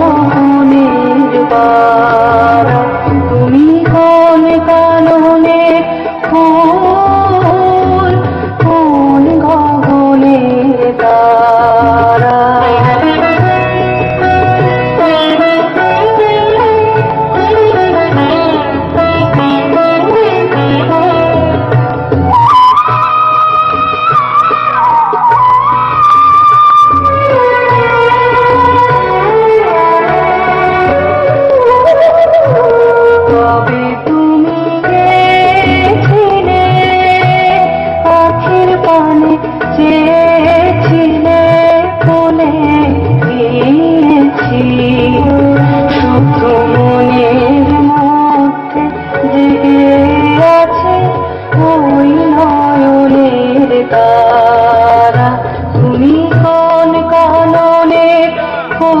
মনের বা চেয়েছিলে বলে দিয়েছি। শুধু মনের মধ্যে জেগে আছে ওই নয়নের তারা। তুমি কোন কাননের ফুল